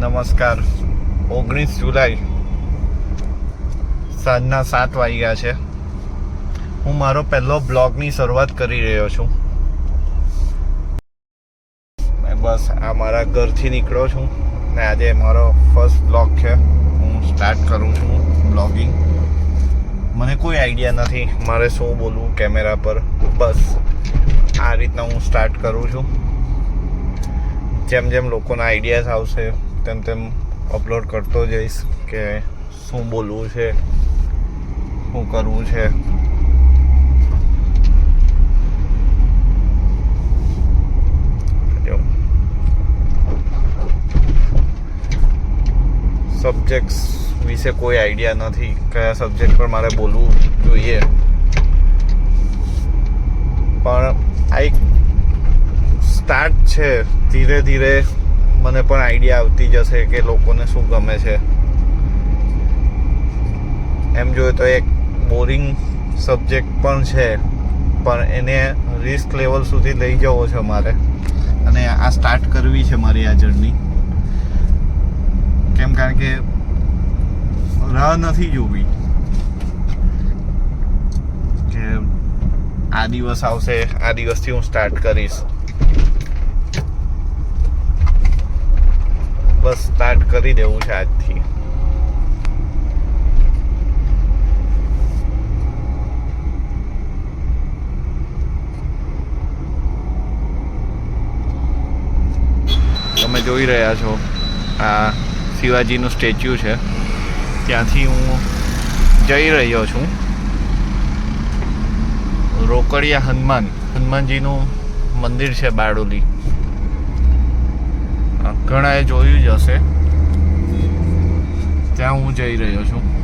નમસ્કાર. ઓગણીસ જુલાઈ સાંજના સાત વાગ્યા છે. હું મારો પહેલો બ્લોગની શરૂઆત કરી રહ્યો છું. બસ આ મારા ઘરથી નીકળ્યો છું. ને આજે મારો ફર્સ્ટ બ્લોગ છે. હું સ્ટાર્ટ કરું છું બ્લોગિંગ મને કોઈ આઈડિયા નથી મારે શું બોલવું કેમેરા પર. બસ આ રીતના હું સ્ટાર્ટ કરું છું. જેમ જેમ લોકોના આઈડિયાઝ આવશે તેમ તેમ અપલોડ કરતો જઈશ કે શું બોલવું છે, શું કરવું છે. સબ્જેક્ટ્સ વિશે કોઈ આઈડિયા નથી કયા સબ્જેક્ટ પર મારે બોલવું જોઈએ. પણ આ એક સ્ટાર્ટ છે ધીરે ધીરે મને પણ આઈડિયા આવતી જશે કે લોકોને શું ગમે છે. એમ જોઈએ તો એક બોરિંગ સબ્જેક્ટ પણ છે, પણ એને રિસ્ક લેવલ સુધી લઈ જવો છે મારે. અને આ સ્ટાર્ટ કરવી છે મારી આ જર્ની કેમ કારણ કે રાહ નથી જોવી. કે આ દિવસ આવશે, આ દિવસથી હું સ્ટાર્ટ કરીશ. બસ સ્ટાર્ટ કરી દેવું છે આજથી. તમે જોઈ રહ્યા છો, આ શિવાજીનું સ્ટેચ્યુ છે. ત્યાંથી હું જઈ રહ્યો છું. રોકડિયા હનુમાન, હનુમાનજીનું મંદિર છે બારડોલી. ઘણાએ જોયું જ હશે. ત્યાં હું જઈ રહ્યો છું.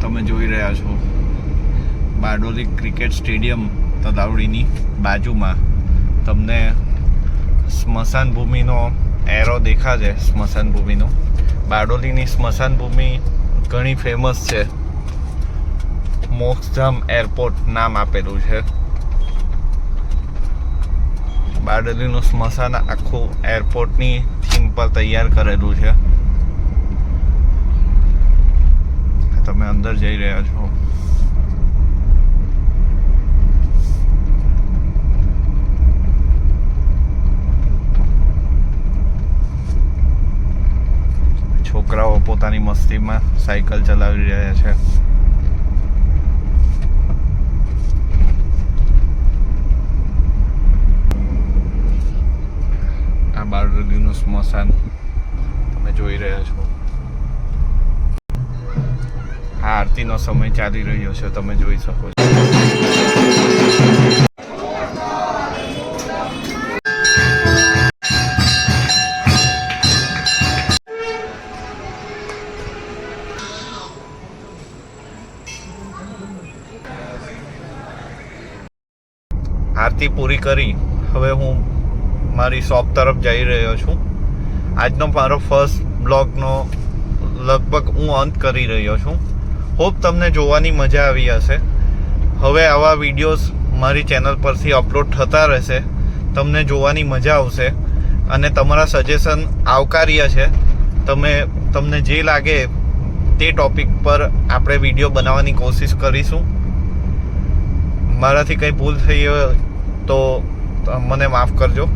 તમે જોઈ રહ્યા છો. બારડોલી ક્રિકેટ સ્ટેડિયમ તલાવડીની બાજુમાં. તમને સ્મશાન ભૂમિનો એરો દેખાશે સ્મશાન ભૂમિનો બારડોલીની સ્મશાન ભૂમિ ઘણી ફેમસ છે. મોક્ષધામ એરપોર્ટ નામ આપેલું છે. બારડોલીનું સ્મશાન આખું એરપોર્ટની થીમ પર તૈયાર કરેલું છે. તમે અંદર જઈ રહ્યા છો. છોકરાઓ પોતાની મસ્તીમાં સાયકલ ચલાવી રહ્યા છે આ બારડોલીનું સ્મશાન તમે જોઈ રહ્યા છો. આ આરતીનો સમય ચાલી રહ્યો છે, તમે જોઈ શકો છો. આરતી પૂરી કરી, હવે હું મારી શોપ તરફ જઈ રહ્યો છું. આજનો મારો ફર્સ્ટ બ્લોગનો લગભગ હું અંત કરી રહ્યો છું. હોપ તમને જોવાની મજા આવી હશે. હવે આવા વિડીયોઝ મારી ચેનલ પરથી અપલોડ થતા રહેશે. તમને જોવાની મજા આવશે. અને તમારા સજેશન આવકાર્ય છે. તમે, તમને જે લાગે તે ટોપિક પર આપણે વીડિયો બનાવવાની કોશિશ કરીશું. મારાથી કંઈ ભૂલ થઈ હોય તો મને માફ કરજો.